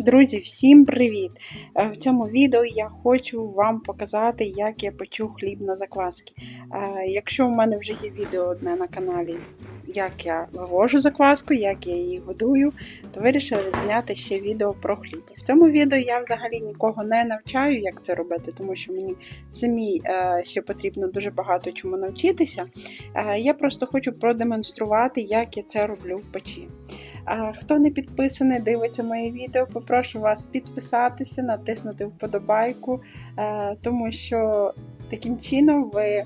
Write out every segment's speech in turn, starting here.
Друзі, всім привіт! Е, В цьому відео я хочу вам показати, як я печу хліб на закваски. Е, Якщо у мене вже є відео одне на каналі, як я вивожу закваску, як я її годую, то вирішила зняти ще відео про хліб. В цьому відео я взагалі нікого не навчаю, як це робити, тому що мені самі е, ще потрібно дуже багато чому навчитися. Я просто хочу продемонструвати, як я це роблю в печі. Хто не підписаний, дивиться моє відео, попрошу вас підписатися, натиснути вподобайку, е, тому що таким чином ви е,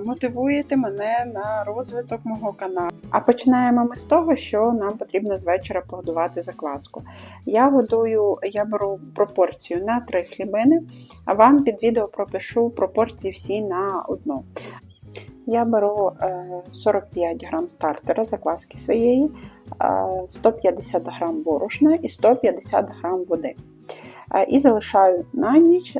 мотивуєте мене на розвиток мого каналу. А починаємо ми з того, що нам потрібно з вечора погодувати закваску. Я годую, я беру пропорцію на 3 хлібини, а вам під відео пропишу пропорції всі на одну. Я беру е, 45 грам стартера закваски своєї, е, 150 грам борошна і 150 грам води. Е, І залишаю на ніч.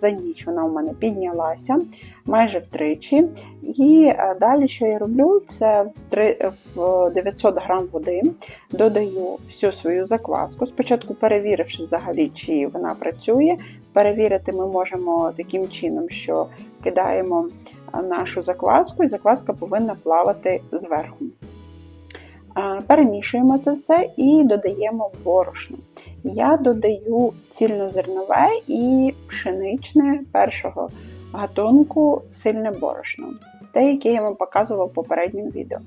За ніч вона у мене піднялася майже втричі. І е, далі, що я роблю, це в в 900 грам води додаю всю свою закваску. Спочатку перевіривши взагалі, чи вона працює. Перевірити ми можемо таким чином, що кидаємо нашу закваску, і закваска повинна плавати зверху. Перемішуємо це все і додаємо борошно. Я додаю цільнозернове і пшеничне першого гатунку сильне борошно, те, яке я вам показувала в попередньому відео.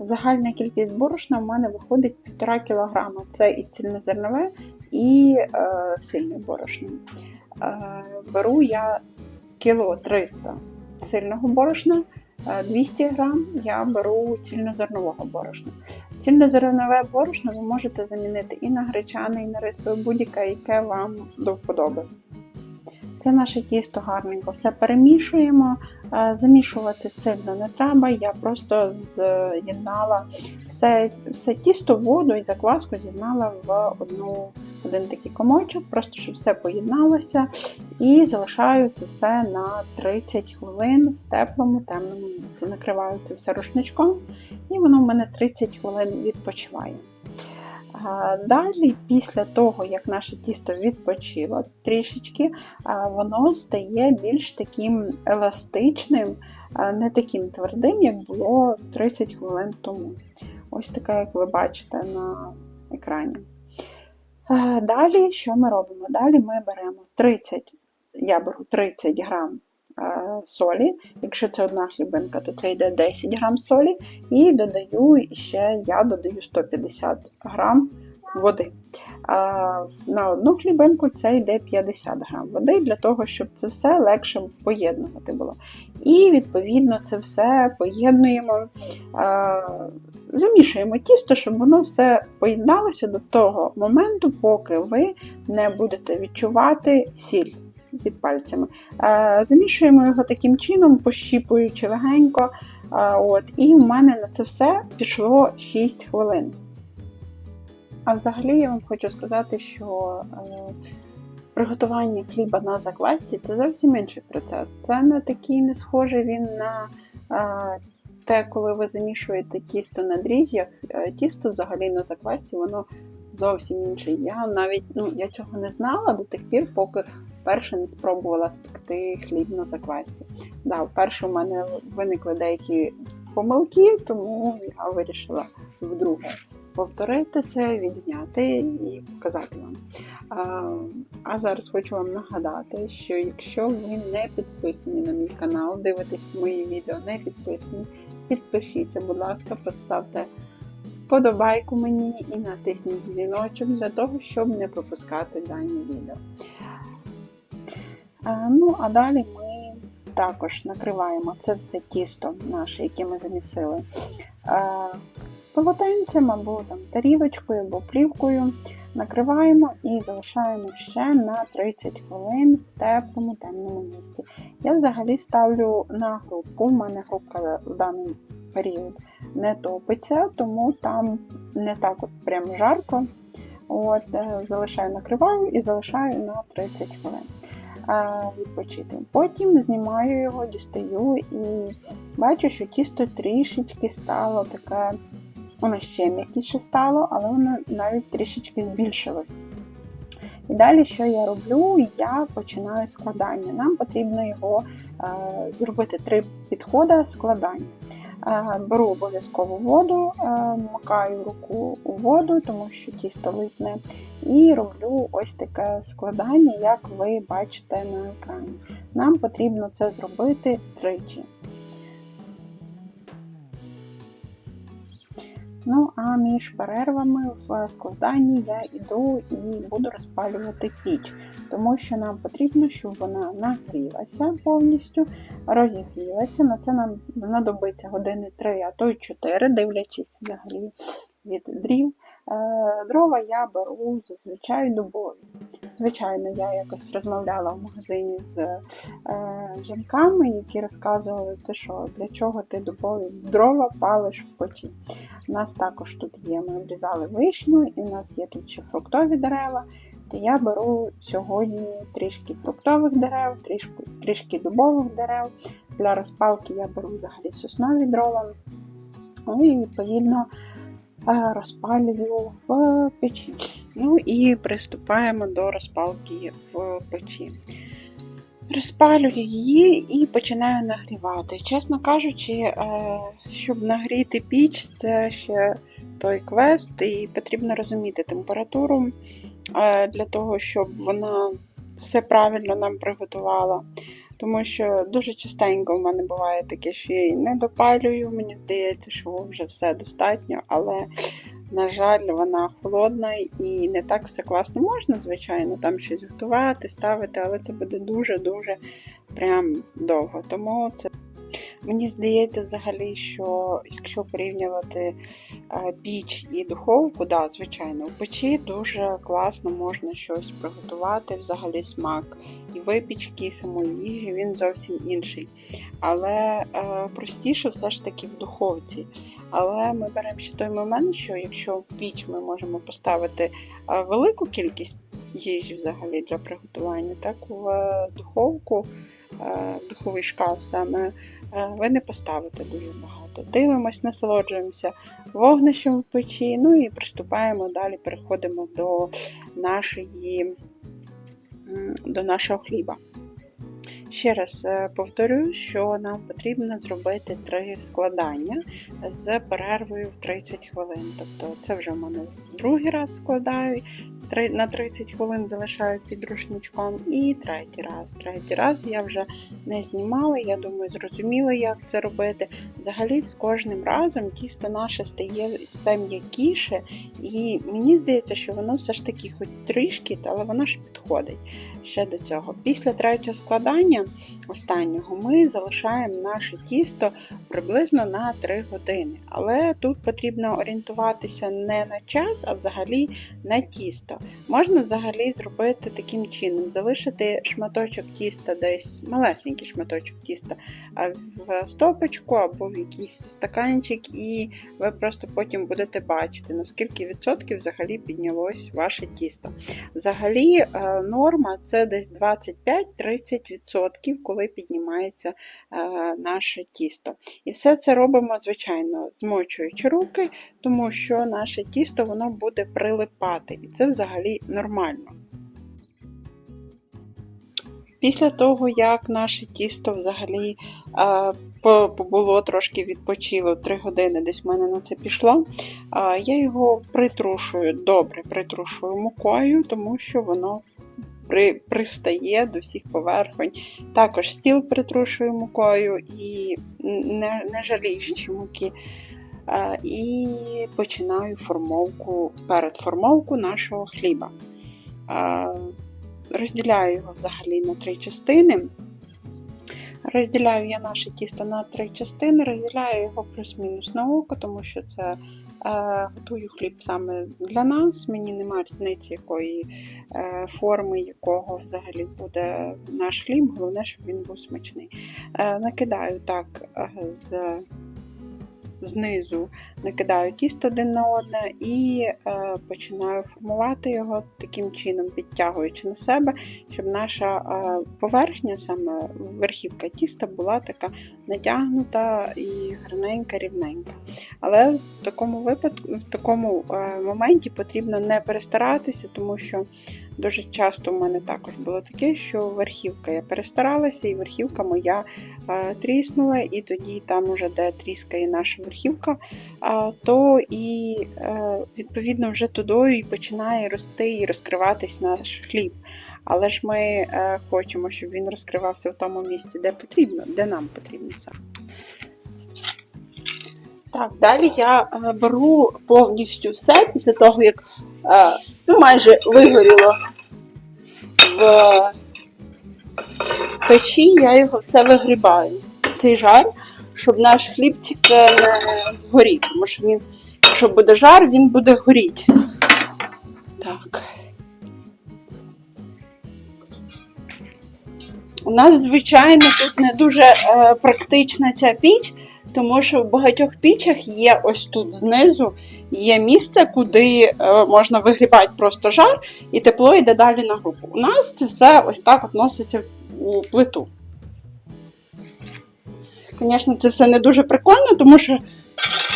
Загальна кількість борошна в мене виходить 1,5 кг. Це і цільнозернове, і е, сильне борошно. Е, беру я кіло 300 сильного борошна, 200 грам я беру цільнозернового борошна. Цільнозернове борошно ви можете замінити і на гречане, і на рисове, будь-яке, яке вам до вподоби. Це наше тісто гарненько все перемішуємо. Е, Замішувати сильно не треба. Я просто з'єднала все, все тісто, воду і закваску з'єднала в одну, один такий комочок, просто щоб все поєдналося. І залишаю це все на 30 хвилин в теплому, темному місці. Накриваю це все рушничком, і воно в мене 30 хвилин відпочиває. Далі, після того, як наше тісто відпочило трішечки, воно стає більш таким еластичним, не таким твердим, як було 30 хвилин тому. Ось таке, як ви бачите на екрані. А, Далі, що ми робимо? Далі ми беремо 30, я беру 30 грам е, солі. Якщо це одна хлібинка, то це йде 10 грам солі. І додаю ще я додаю 150 грам води. На одну хлібинку це йде 50 грам води для того, щоб це все легше поєднувати було. І відповідно це все поєднуємо, замішуємо тісто, щоб воно все поєдналося до того моменту, поки ви не будете відчувати сіль під пальцями. Е, Замішуємо його таким чином, пощіпуючи легенько. Е, От, і в мене на це все пішло 6 хвилин. А взагалі я вам хочу сказати, що е, приготування хліба на заквасці це зовсім інший процес. Це не такий не схожий він на те, коли ви замішуєте тісто на дріжджах. Е, Тісто взагалі на заквасці, воно зовсім інше. Я навіть ну, я цього не знала до тих пір, поки вперше не спробувала спекти хліб на заквасці. Да, вперше у мене виникли деякі помилки, тому я вирішила вдруге повторити це, відзняти і показати вам. А, а зараз хочу вам нагадати, що якщо ви не підписані на мій канал, дивитесь мої відео не підписані, підпишіться, будь ласка, поставте вподобайку мені і натисніть дзвіночок для того, щоб не пропускати дані відео. Ну, а далі ми також накриваємо це все тісто наше, яке ми замісили. Полотенцем або там тарілочкою, або плівкою. Накриваємо і залишаємо ще на 30 хвилин в теплому темному місці. Я взагалі ставлю на грубку. У мене грубка в даний період не топиться, тому там не так от прям жарко. От, е, залишаю, накриваю і залишаю на 30 хвилин відпочити. Потім знімаю його, дістаю і бачу, що тісто трішечки стало таке воно ще м'якіше стало, але воно навіть трішечки збільшилось. І далі, що я роблю, я починаю складання. Нам потрібно його е, зробити три підходи складання. Е, беру обов'язково воду, е, макаю руку у воду, тому що тісто липне, і роблю ось таке складання, як ви бачите на екрані. Нам потрібно це зробити тричі. Ну, а між перервами в складанні я йду і буду розпалювати піч, тому що нам потрібно, щоб вона нагрілася повністю, розігрілася. На це нам знадобиться години 3, а то й 4, дивлячись взагалі від дрів. Е, Дрова я беру зазвичай дубові. Звичайно, я якось розмовляла в магазині з е, жінками, які розказували, ти що, для чого ти дубові дрова палиш в печі. У нас також тут є, ми обрізали вишню, і у нас є тут ще фруктові дерева. То я беру сьогодні трішки фруктових дерев, трішки, трішки дубових дерев. Для розпалки я беру взагалі соснові дрова. Ну і відповідно розпалюю в печі. Ну і приступаємо до розпалки в печі. Розпалюю її і починаю нагрівати. Чесно кажучи, е, щоб нагріти піч, це ще той квест, і потрібно розуміти температуру е, для того, щоб вона все правильно нам приготувала. Тому що дуже частенько в мене буває таке, що я її не допалюю, мені здається, що вже все достатньо, але, на жаль, вона холодна і не так все класно можна, звичайно, там щось готувати, ставити, але це буде дуже-дуже прям довго. Тому це. Мені здається, взагалі, що якщо порівнювати е, піч і духовку, да, звичайно, в печі дуже класно можна щось приготувати, взагалі смак і випічки, і самої їжі, він зовсім інший. Але е, простіше все ж таки в духовці. Але ми беремо ще той момент, що якщо в піч ми можемо поставити е, велику кількість їжі взагалі для приготування, так в духовку, е, духовий шкаф саме. Е, ви не поставите дуже багато. Дивимось, насолоджуємося вогнищем в печі, ну і приступаємо далі, переходимо до нашої, до нашого хліба. Ще раз е, повторю, що нам потрібно зробити три складання з перервою в 30 хвилин. Тобто це вже в мене другий раз складаю, на 30 хвилин залишаю під рушничком. І третій раз. Третій раз я вже не знімала, я думаю, зрозуміла, як це робити. Взагалі, з кожним разом тісто наше стає все м'якіше, і мені здається, що воно все ж таки хоч трішки, але воно ж підходить ще до цього. Після третього складання, останнього, ми залишаємо наше тісто приблизно на 3 години. Але тут потрібно орієнтуватися не на час, а взагалі на тісто. Можна взагалі зробити таким чином: залишити шматочок тіста, десь малесенький шматочок тіста в стопочку або в якийсь стаканчик, і ви просто потім будете бачити, наскільки відсотків взагалі піднялось ваше тісто. Взагалі, е, норма це десь 25-30%, коли піднімається е, наше тісто. І все це робимо, звичайно, змочуючи руки, тому що наше тісто воно буде прилипати. І це взагалі нормально. Після того, як наше тісто взагалі е, було трошки відпочило 3 години, десь в мене на це пішло, е, я його притрушую, добре притрушую мукою, тому що воно при, пристає до всіх поверхонь. Також стіл притрушую мукою і не, не жаліючи муки. Е, і починаю формовку, перед формовку нашого хліба. Е, розділяю його взагалі на три частини. Розділяю я наше тісто на три частини, розділяю його плюс-мінус на око, тому що це е, готую хліб саме для нас. Мені немає різниці, якої е, форми, якого взагалі буде наш хліб, головне, щоб він був смачний. Е, накидаю так з знизу накидаю тісто один на одне і е, починаю формувати його таким чином, підтягуючи на себе, щоб наша е, поверхня, саме верхівка тіста, була така натягнута і гарненька, рівненька. Але такому випадку, в такому е, моменті потрібно не перестаратися, тому що дуже часто в мене також було таке, що верхівка я перестаралася, і верхівка моя е, тріснула, і тоді там уже де тріскає наша верхівка, а, то і е, відповідно вже тудою і починає рости і розкриватись наш хліб. Але ж ми е, хочемо, щоб він розкривався в тому місці, де потрібно, де нам потрібно саме. Так, далі я е, беру повністю все після того, як е, ну, майже вигоріло в печі, я його все вигрібаю. Цей жар, щоб наш хлібчик е, не згорів, тому що він, якщо буде жар, він буде горіти. Так. У нас, звичайно, тут не дуже е, практична ця піч, тому що в багатьох пічах є ось тут знизу є місце, куди е, можна вигрібати просто жар, і тепло йде далі на групу. У нас це все ось так от носиться у плиту. Звісно, це все не дуже прикольно, тому що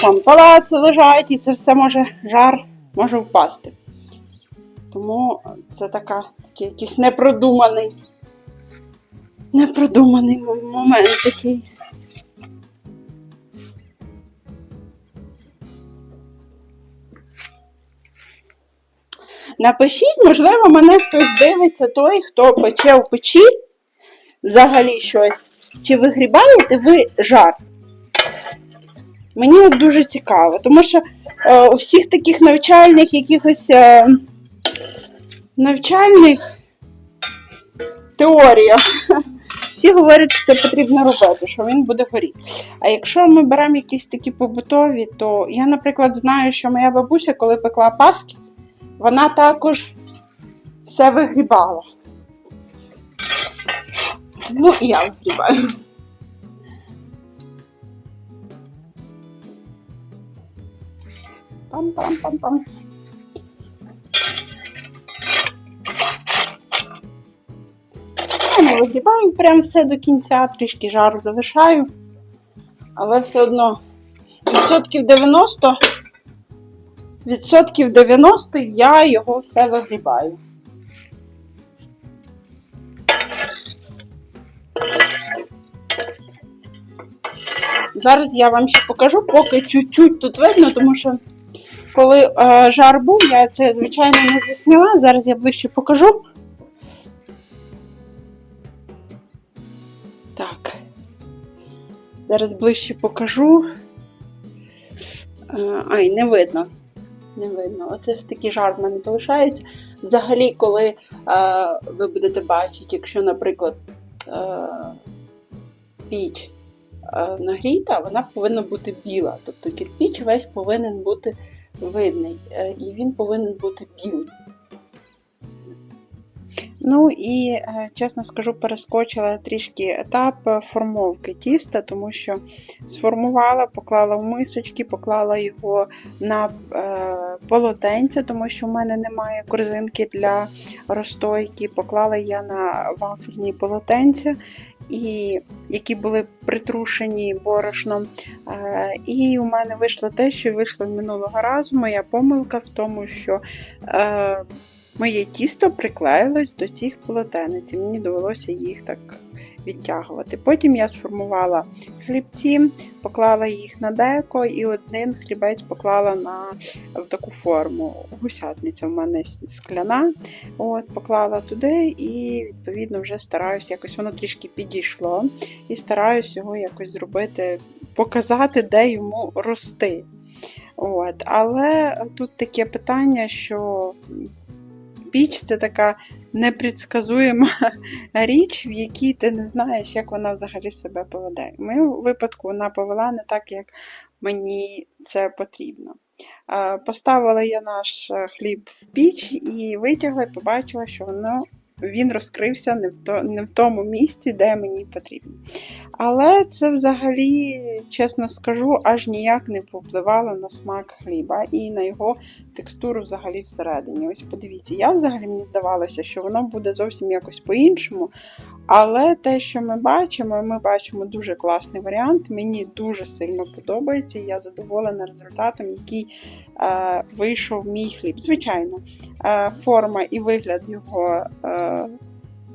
там палаци лежать, і це все може жар може впасти. Тому це така, такий якийсь непродуманий, непродуманий момент такий. Напишіть, можливо, мене хтось дивиться, той, хто пече в печі взагалі щось. Чи вигрібаєте ви жар? Мені от дуже цікаво, тому що е, у всіх таких навчальних якихось е, навчальних теоріях всі говорять, що це потрібно робити, що він буде горіти. А якщо ми беремо якісь такі побутові, то я, наприклад, знаю, що моя бабуся, коли пекла паски, вона також все вигрібала. Ну і я вигрібаю. Пам-пам-пам-пам. Не вигрібаю прям все до кінця, трішки жару залишаю. Але все одно відсотків 90 відсотків 90 я його все вигрібаю. Зараз я вам ще покажу, поки чуть-чуть тут видно, тому що коли е, жар був, я це, звичайно, не засняла. Зараз я ближче покажу. Так. Зараз ближче покажу. Е, Ай, не видно. Не видно. Оце ж такий жар в мене залишається. Взагалі, коли е, ви будете бачити, якщо, наприклад, е, піч е, нагріта, вона повинна бути біла. Тобто кирпіч весь повинен бути видний. е, і він повинен бути білий. Ну і е, чесно скажу, перескочила трішки етап е, формовки тіста, тому що сформувала, поклала в мисочки, поклала його на е, полотенця, тому що в мене немає корзинки для розстойки. Поклала я на вафельні полотенця, і, які були притрушені борошном. І у мене вийшло те, що вийшло минулого разу. Моя помилка в тому, що. Моє тісто приклеїлось до цих полотенець, мені довелося їх так відтягувати. Потім я сформувала хлібці, поклала їх на деко, і один хлібець поклала на, в таку форму. Гусятниця в мене скляна. От, Поклала туди і, відповідно, вже стараюся якось воно трішки підійшло. І стараюсь його якось зробити, показати, де йому рости. От. Але тут таке питання, що піч це така непредсказуєма річ, в якій ти не знаєш, як вона взагалі себе поведе. В моєму випадку вона повела не так, як мені це потрібно. Е, Поставила я наш е, хліб в піч і витягла і побачила, що воно він розкрився не в, то, не в тому місці, де мені потрібно. Але це взагалі, чесно скажу, аж ніяк не повпливало на смак хліба і на його текстуру взагалі всередині. Ось подивіться, я взагалі мені здавалося, що воно буде зовсім якось по-іншому. Але те, що ми бачимо, ми бачимо дуже класний варіант. Мені дуже сильно подобається. Я задоволена результатом, який вийшов мій хліб. Звичайно, е, форма і вигляд його. Е,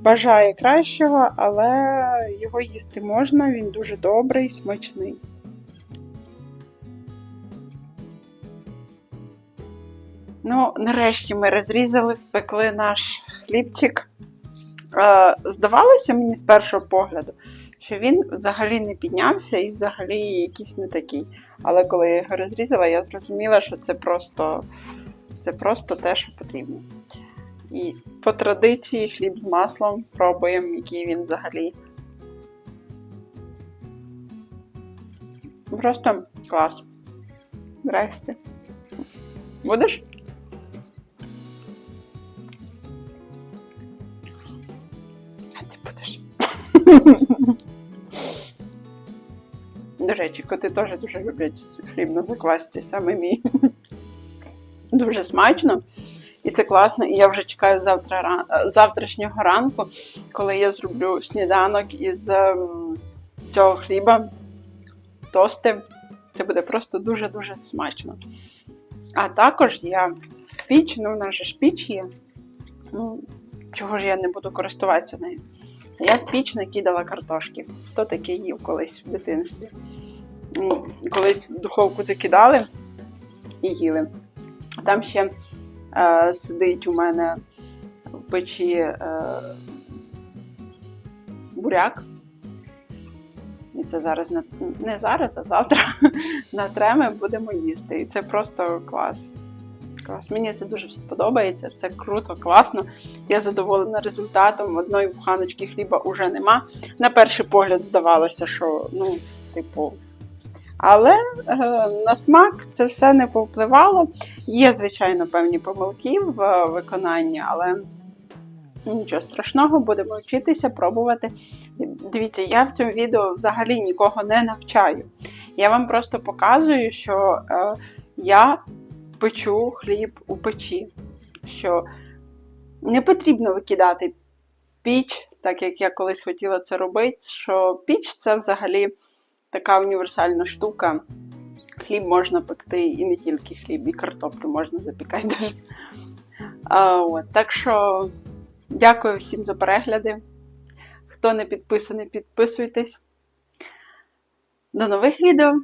Бажає кращого, але його їсти можна, він дуже добрий, смачний. Ну, нарешті ми розрізали, спекли наш хлібчик. Е, здавалося мені з першого погляду, що він взагалі не піднявся і взагалі якийсь не такий. Але коли я його розрізала, я зрозуміла, що це просто, це просто те, що потрібно. І по традиції хліб з маслом пробуємо, який він взагалі. Просто клас. Здрасте. Будеш? А ти будеш. Речі, коти теж дуже люблять хліб на заквасці, саме мій. Дуже смачно. І це класно. І я вже чекаю завтра завтрашнього ранку, коли я зроблю сніданок із ем, цього хліба, тости. Це буде просто дуже-дуже смачно. А також я піч, ну в нас же ж піч є. Ну, чого ж я не буду користуватися нею? Я в піч накидала картошки. Хто таке їв колись в дитинстві? Ну, Колись в духовку закидали і їли. Там ще е, сидить у мене в печі е, буряк. І це зараз не, не зараз, а завтра на треми будемо їсти. І це просто клас. Клас. Мені це дуже все подобається, все круто, класно. Я задоволена результатом. Одної буханочки хліба вже нема. На перший погляд здавалося, що, ну, типу. Але е, на смак це все не повпливало. Є, звичайно, певні помилки в е, виконанні, але нічого страшного, будемо вчитися, пробувати. Дивіться, я в цьому відео взагалі нікого не навчаю. Я вам просто показую, що е, я печу хліб у печі, що не потрібно викидати піч, так як я колись хотіла це робити, що піч це взагалі така універсальна штука. Хліб можна пекти і не тільки хліб, і картоплю можна запікати. Даже. От, Так що дякую всім за перегляди. Хто не підписаний, підписуйтесь. До нових відео!